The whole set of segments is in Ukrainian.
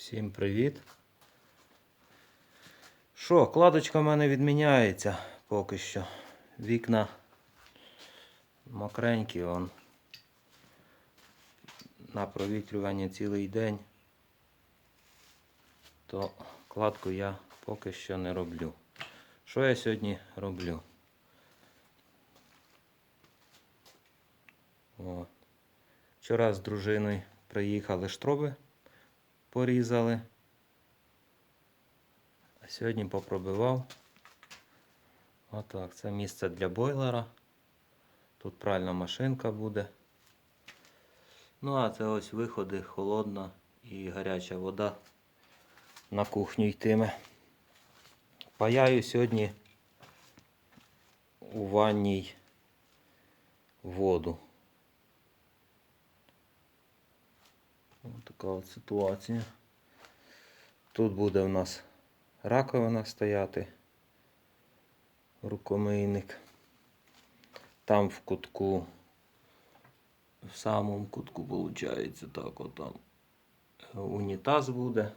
Всім привіт. Що, кладочка в мене відміняється поки що. Вікна мокренькі, он. На провітрювання цілий день. То кладку я поки що не роблю. Що я сьогодні роблю? О. Вчора з дружиною приїхали штроби порізали. А сьогодні попробивав. Отак, це місце для бойлера. Тут пральна машинка буде. Ну, а це ось виходи, холодна і гаряча вода на кухню йтиме. Паяю сьогодні у ванній воду. Ось така от ситуація. Тут буде у нас раковина стояти, рукомийник. Там в кутку, в самому кутку виходить так от там унітаз буде.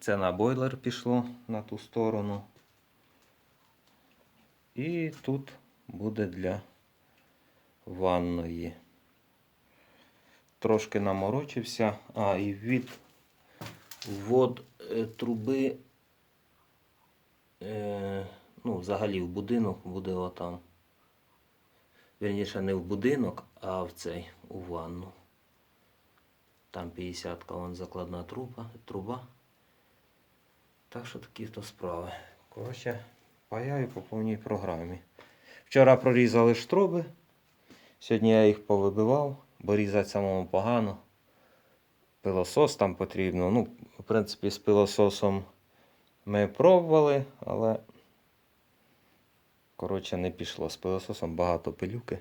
Це на бойлер пішло на ту сторону. І тут буде для ванної трошки наморочився. А, і від вод е, труби, е, ну, взагалі в будинок буде отам. Вірніше, не в будинок, а в цей, у ванну. Там 50-ка вон закладна труба, труба. Так що такі то справи. Коротше, паяю по повній програмі. Вчора прорізали штроби. Сьогодні я їх повибивав бо різати самому погано. Пилосос там потрібно. Ну, в принципі, з пилососом ми пробували, але, коротше, не пішло. З пилососом багато пилюки.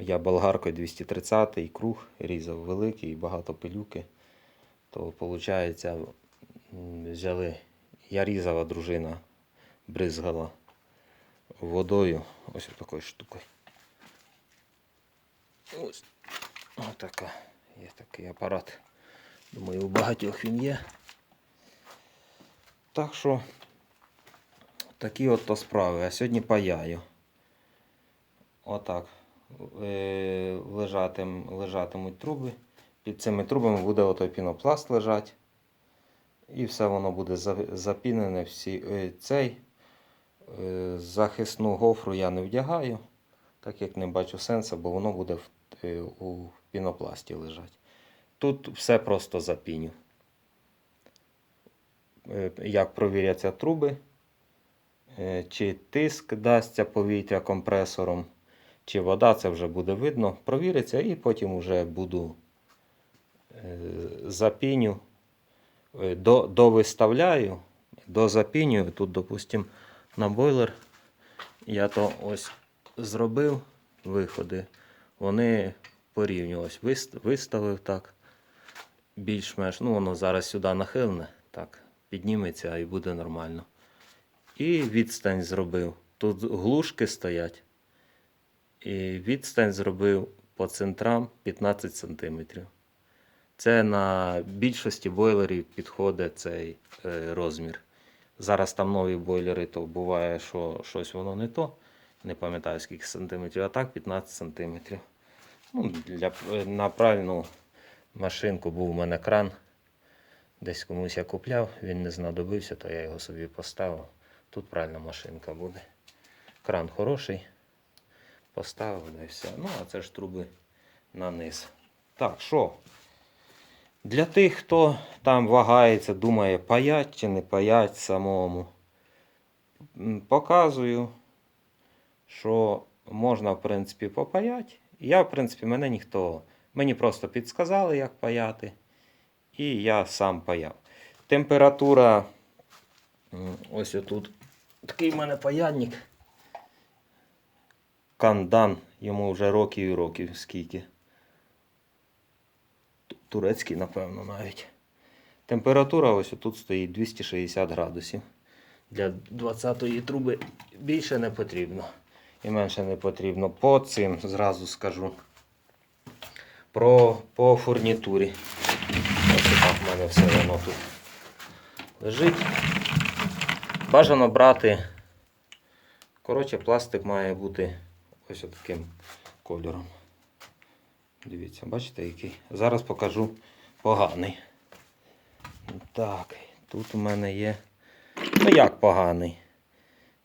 Я болгаркою 230 й круг різав великий і багато пилюки. То, виходить, взяли. Я різала, дружина бризгала водою. Ось такою штукою. Ось Ось така. Є такий апарат. Думаю, у багатьох він є. Так що такі от то справи. А сьогодні паяю. Отак. Е, лежатим, лежатимуть труби. Під цими трубами буде отой пінопласт лежати. І все воно буде запінене. Всі, е, цей е, захисну гофру я не вдягаю, так як не бачу сенсу, бо воно буде Е, у пінопласті лежать. Тут все просто запіню. Е, як провіряться труби, е, чи тиск дасться повітря компресором, чи вода, це вже буде видно. Провіриться і потім вже буду запіню, до, довиставляю, дозапінюю. Тут, допустимо, на бойлер я то ось зробив виходи вони порівнювалися. Виставив так. Більш-менш, ну воно зараз сюди нахилене, так, підніметься і буде нормально. І відстань зробив. Тут глушки стоять. І відстань зробив по центрам 15 см. Це на більшості бойлерів підходить цей е, розмір. Зараз там нові бойлери, то буває, що щось воно не то. Не пам'ятаю скільки сантиметрів, а так 15 сантиметрів. Ну, для, На правильну машинку був у мене кран. Десь комусь я купляв, він не знадобився, то я його собі поставив. Тут правильна машинка буде. Кран хороший. Поставив і все. Ну, а це ж труби на низ. Так, що? Для тих, хто там вагається, думає, паять чи не паять самому. Показую, що можна, в принципі, попаять. Я, в принципі, мене ніхто. Мені просто підсказали, як паяти. І я сам паяв. Температура. Ось отут. Такий в мене паяльник. Кандан, йому вже років і років скільки. Турецький, напевно, навіть. Температура ось тут стоїть 260 градусів. Для 20-ї труби більше не потрібно і менше не потрібно. По цим зразу скажу про по фурнітурі. Ось так в мене все воно тут лежить. Бажано брати. Коротше, пластик має бути ось таким кольором. Дивіться, бачите, який. Зараз покажу поганий. Так, тут у мене є. Ну як поганий?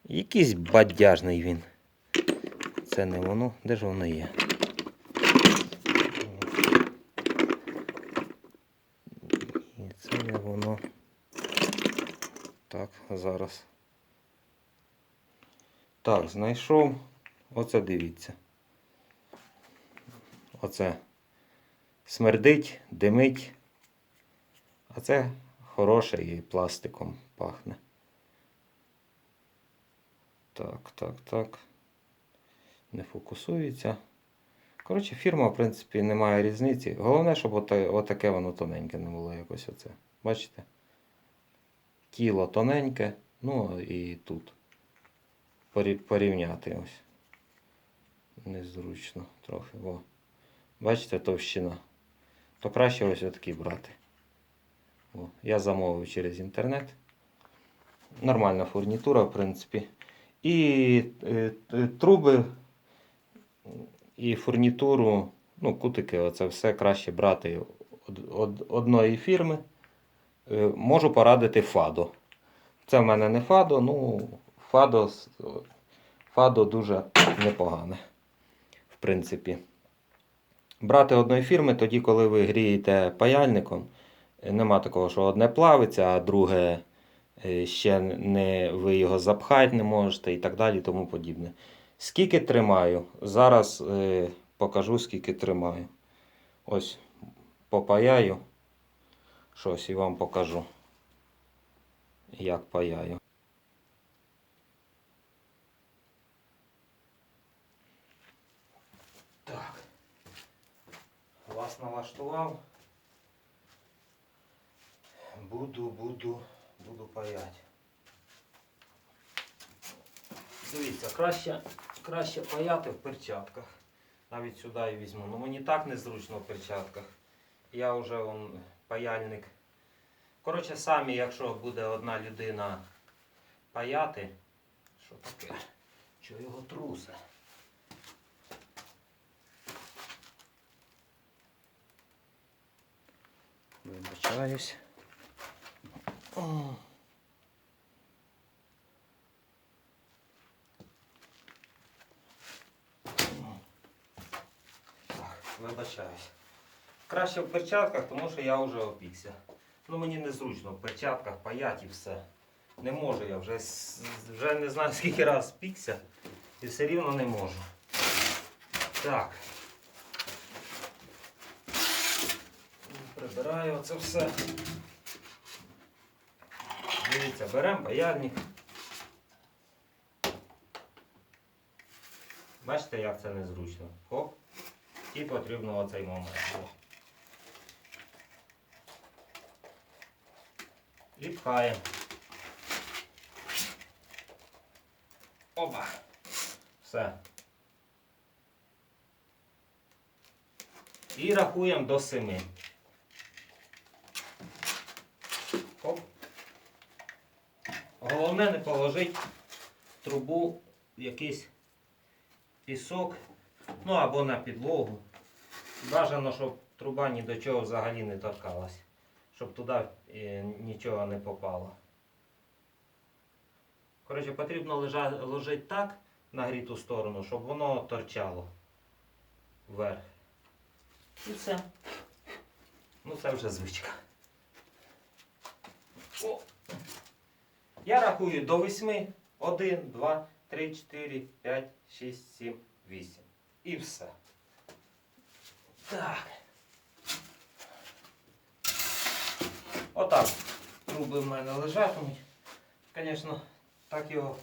Якийсь бадяжний він. Це не воно. Де ж воно є? І це не воно. Так, зараз. Так, знайшов. Оце дивіться. Оце смердить, димить. А це хороше і пластиком пахне. Так, так, так. Не фокусується. Коротше, фірма, в принципі, не має різниці. Головне, щоб отаке воно тоненьке не було якось оце. Бачите? Тіло тоненьке, ну і тут. Порівняти ось. Незручно трохи. О. Бачите, товщина. То краще ось отакі брати. О. Я замовив через інтернет. Нормальна фурнітура, в принципі. І е, е, труби, і фурнітуру, ну, кутики, оце все краще брати од, од, одної фірми. Е, можу порадити Фадо. Це в мене не Фадо, ну Фадо, Фадо дуже непогане. В принципі. Брати одної фірми, тоді, коли ви грієте паяльником, е, нема такого, що одне плавиться, а друге е, ще не, ви його запхати не можете і так далі, тому подібне. Скільки тримаю? Зараз е, покажу, скільки тримаю. Ось попаяю щось і вам покажу, як паяю. Так. Вас налаштував. Буду, буду, буду паяти. Дивіться, краще, краще паяти в перчатках. Навіть сюди і візьму. Ну мені так незручно в перчатках. Я вже он, паяльник. Коротше, самі, якщо буде одна людина паяти, що таке? Що його трусе? Вибачаюсь. О. Так, вибачаюсь. Краще в перчатках, тому що я вже опікся. Ну мені незручно в перчатках паять і все. Не можу я вже, вже не знаю скільки раз пікся і все рівно не можу. Так. Прибираю це все. Дивіться, беремо паяльник. Бачите, як це незручно. Хоп. І потрібно оцей момент. І пхаємо. Опа. Все. І рахуємо до семи. Оп. Головне не положити в трубу якийсь пісок, ну або на підлогу. Бажано, щоб труба ні до чого взагалі не торкалась, щоб туди е, нічого не попало. Коротше, потрібно ложити так на гріту сторону, щоб воно торчало вверх. І все. Ну це вже звичка. О. Я рахую до 8. 1, 2, 3, 4, 5, 6, 7, 8. І все. Так. Отак. Труби в мене лежатимуть. Звісно, так його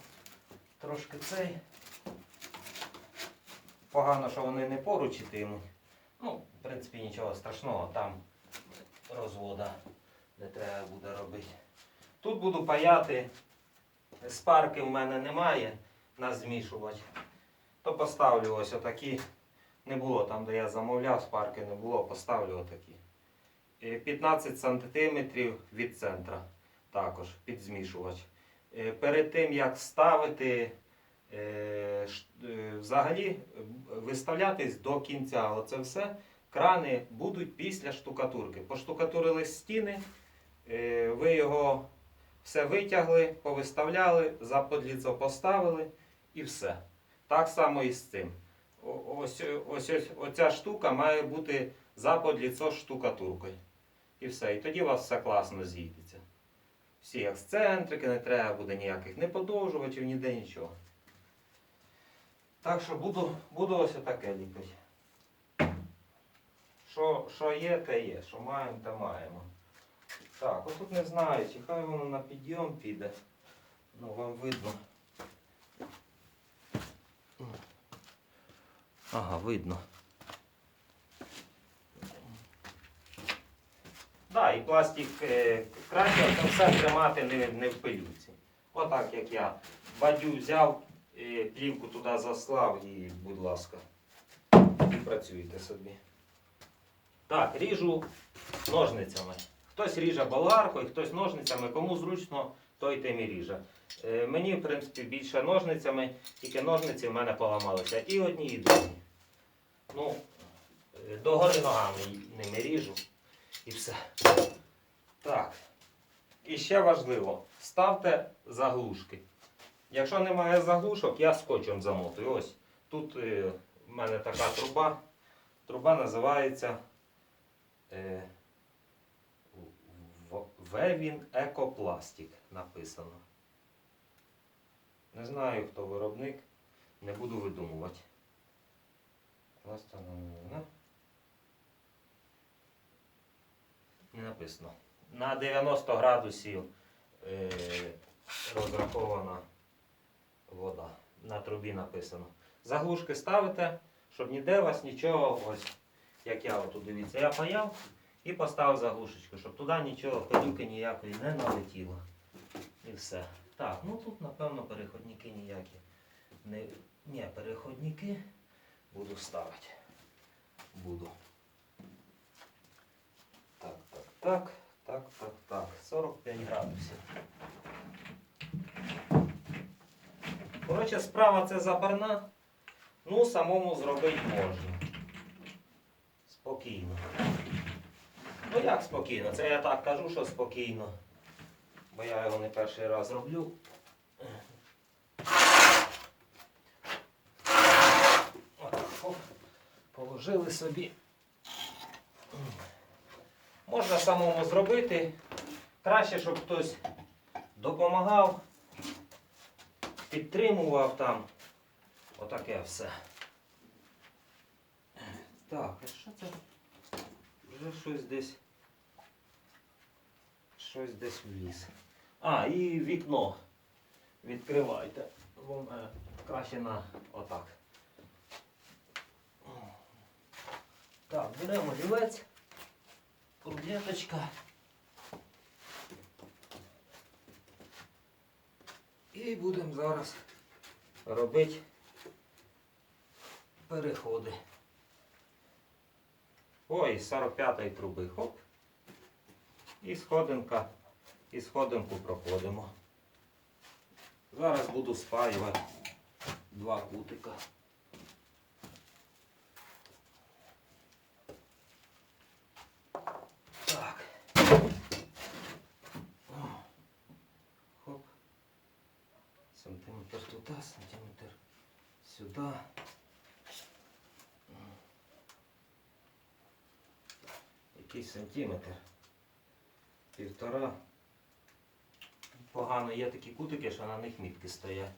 трошки цей. Погано, що вони не поруч ітимуть. Ну, в принципі, нічого страшного, там розвода не треба буде робити. Тут буду паяти. Спарки в мене немає на змішувач. То поставлю ось отакі. Не було там, де я замовляв, спарки не було, поставлю отакі. Е, 15 см від центра також під змішувач. Е, Перед тим як ставити, е, е, взагалі е, виставлятись до кінця. Оце все. Крани будуть після штукатурки. Поштукатурили стіни, е, ви його все витягли, повиставляли, за поставили і все. Так само і з цим. Ось, ось, ось оця штука має бути за подліцо штукатуркою. І все. І тоді у вас все класно зійдеться. Всі ексцентрики, не треба буде ніяких не подовжувачів, ніде нічого. Так що буду, буду ось отаке ліпити. Що, що є, те є. Що маємо, те маємо. Так, отут не знаю, чи хай воно на підйом піде. Ну, вам видно. Ага, видно. Да, і пластик е, краще це все тримати не, не в пилюці. Отак як я. Бадю взяв, е, плівку туди заслав і, будь ласка, і працюйте собі. Так, ріжу ножницями. Хтось ріже болгаркою, хтось ножницями, кому зручно, той тим і ріже. Е, мені, в принципі, більше ножницями, тільки ножниці в мене поламалися. І одні, і другі. Ну, е, догори ногами ними ріжу. І все. Так. І ще важливо, ставте заглушки. Якщо немає заглушок, я скотчем замотую. Ось тут е, в мене така труба. Труба називається е, Вевін Екопластик написано. Не знаю, хто виробник, не буду видумувати. Пластина. Не написано. На 90 градусів е, розрахована вода. На трубі написано. Заглушки ставите, щоб ніде у вас нічого, ось як я отут дивіться, я паяв і поставив заглушечку, щоб туди нічого, пилюки ніякої не налетіло. І все. Так, ну тут, напевно, переходники ніякі. Не... Ні, переходники буду ставити. Буду. Так, так, так, так, так, так. 45 градусів. Коротше, справа це забарна. Ну, самому зробити можна. Спокійно. Ну як спокійно? Це я так кажу, що спокійно. Бо я його не перший раз роблю. Отак, оп, положили собі. Можна самому зробити. Краще, щоб хтось допомагав, підтримував там. Отаке все. Так, а що це? Вже щось десь. Щось десь вліз. А, і вікно. Відкривайте. Е, Краще на отак. Так, беремо олівець. Рулеточка. І будемо зараз робити переходи. Ой, 45-ї труби. Хоп. І сходинка. І сходинку проходимо. Зараз буду спаювати два кутика. Так. О. Хоп. Сантиметр туди, сантиметр сюди. Який сантиметр? Півтора. Погано є такі кутики, що на них мітки стоять.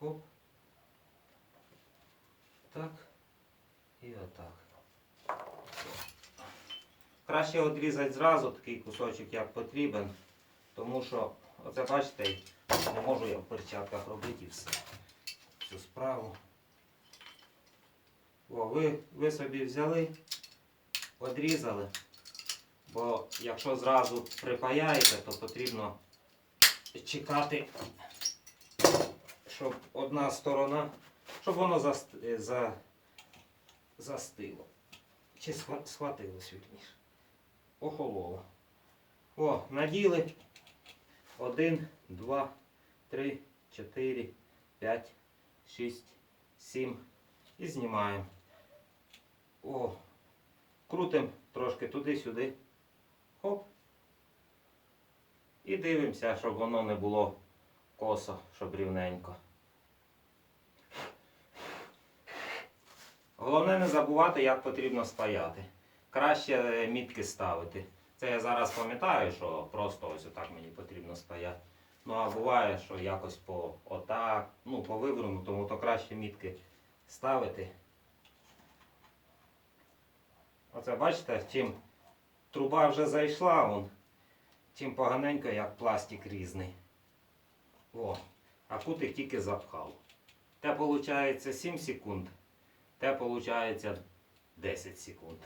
Хоп. Так. І отак. Краще відрізати зразу такий кусочок, як потрібен, тому що, оце бачите, не можу я в перчатках робити все. Цю справу. О, ви, ви собі взяли, відрізали, бо якщо зразу припаяєте, то потрібно чекати, щоб одна сторона, щоб воно заст- е, за, застило. Чи схва- схватилось вірніше. Охололо. О, наділи. Один, два, три, чотири, п'ять, шість, сім. І знімаємо. О, крутим трошки туди-сюди. Хоп. І дивимося, щоб воно не було косо, щоб рівненько. Головне не забувати, як потрібно спаяти. Краще е, мітки ставити. Це я зараз пам'ятаю, що просто ось отак мені потрібно спаяти. Ну а буває, що якось по отак, ну по вивернутому, то краще мітки ставити. Оце бачите, чим труба вже зайшла, вон, чим поганенько, як пластик різний. О, а кутик тільки запхав. Те виходить 7 секунд, те виходить 10 секунд.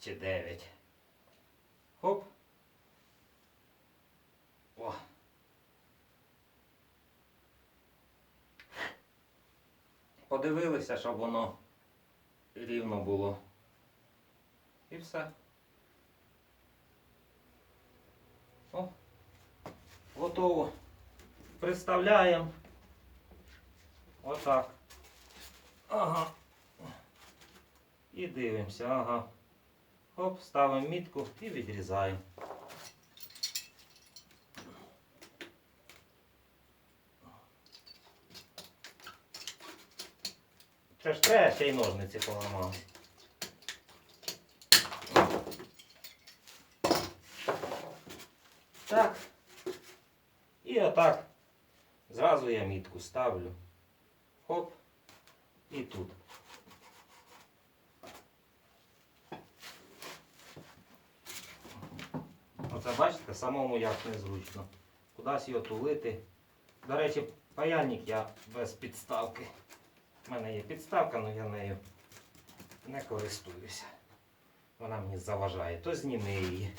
Чи 9. Хоп. О. Подивилися, щоб воно рівно було. І все. О, готово. Представляємо. Отак. Ага. І дивимося, ага. Хоп, ставимо мітку і відрізаємо. Це ж треба, ще й ножниці поламали. Так. І отак. Зразу я мітку ставлю. Хоп. І тут. Оце самому як незручно. Кудись його тулити. До речі, паяльник я без підставки. У мене є підставка, але я нею не користуюся. Вона мені заважає. То зніми її.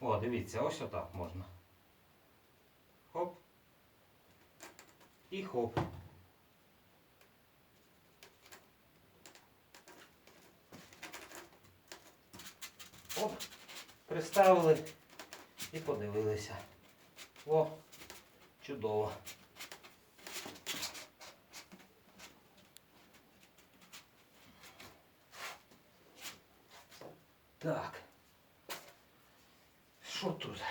О, дивіться, ось отак можна. Хоп. І хоп. Оп. Приставили і подивилися. О, чудово. Так. Що тут?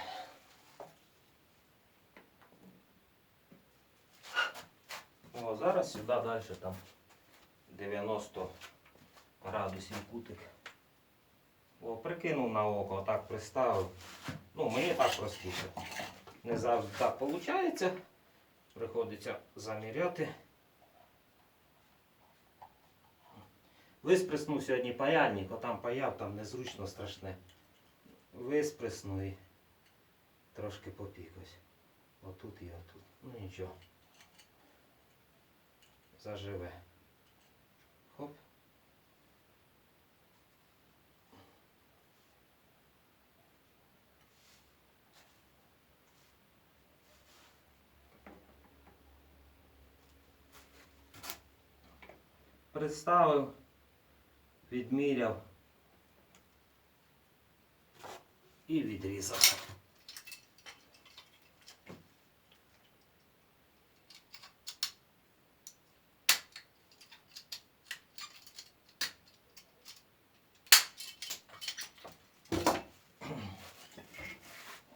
О, зараз сюди далі там 90 градусів кутик. О, прикинув на око, так приставив. Ну, мені так простіше. Не завжди так виходить. Приходиться заміряти. Виспреснув сьогодні паяльник, отам паяв, там незручно страшне. Виспресну і трошки попік ось. Отут і отут. Ну нічого. Заживе. Хоп. Представив, відміряв і відрізав.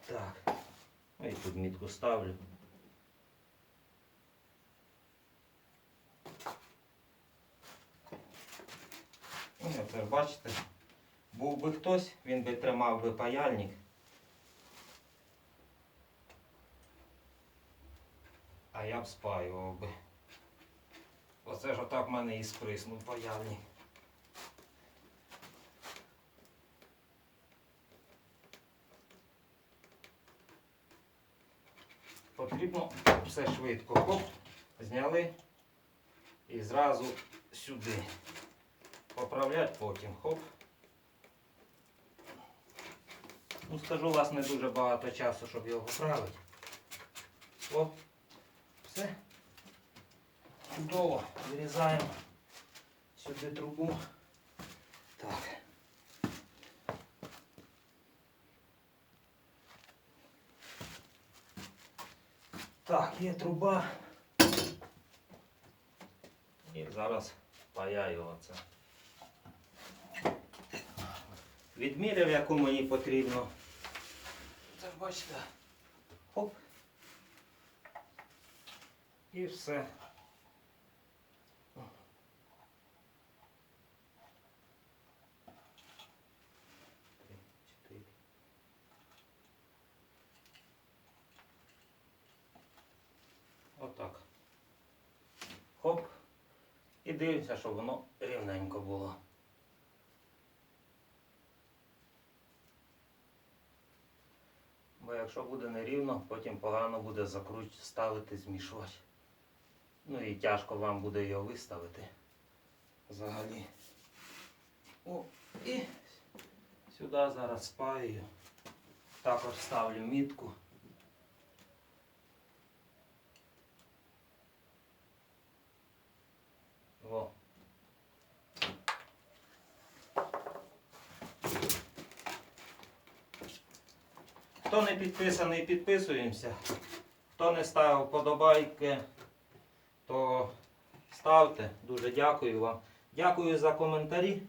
Так, ну і тут мітку ставлю. Ну, це бачите, був би хтось, би би паяльник. А я б спаював би. Оце ж отак в мене і сприснув паяльник. Потрібно все швидко. Хоп, зняли і зразу сюди. Поправляти потім. Хоп. Ну, скажу, у вас не дуже багато часу, щоб його поправити. О, все. Чудово. Вирізаємо сюди трубу. Так. Так, є труба. І зараз паяю оце. Відміряв, яку мені потрібно. Бачите. Хоп. І все. Отак. Хоп. І дивимося, щоб воно рівненько було. Бо якщо буде нерівно, потім погано буде закруч ставити, змішувати. Ну і тяжко вам буде його виставити. Взагалі. О, і сюди зараз спаю. Також ставлю мітку. Хто не підписаний, підписуємося. Хто не ставив вподобайки, то ставте. Дуже дякую вам. Дякую за коментарі,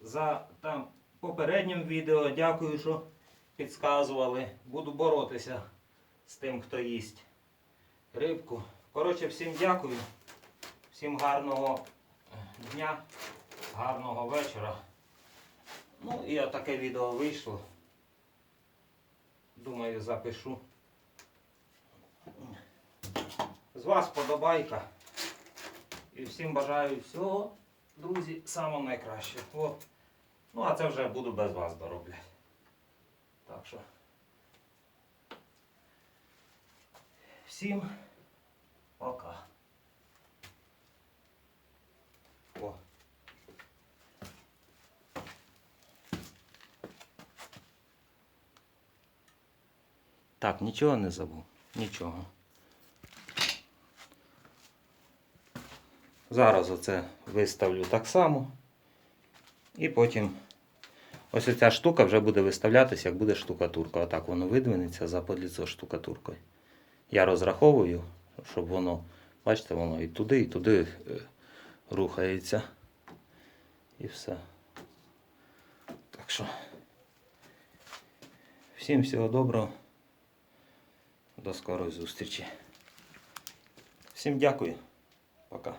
за там попереднім відео. Дякую, що підказували. Буду боротися з тим, хто їсть рибку. Коротше, всім дякую. Всім гарного дня, гарного вечора. Ну і таке відео вийшло. Думаю, запишу. З вас подобайка. І всім бажаю всього, друзі, самого найкращого. Ну, а це вже буду без вас доробляти. Так що. Всім пока. О. Так, нічого не забув. Нічого. Зараз оце виставлю так само. І потім ось ця штука вже буде виставлятися, як буде штукатурка. Отак воно видвинеться за подліцо штукатуркою. Я розраховую, щоб воно, бачите, воно і туди, і туди е, рухається. І все. Так що. Всім всього доброго. До скорої зустрічі. Всім дякую. Пока.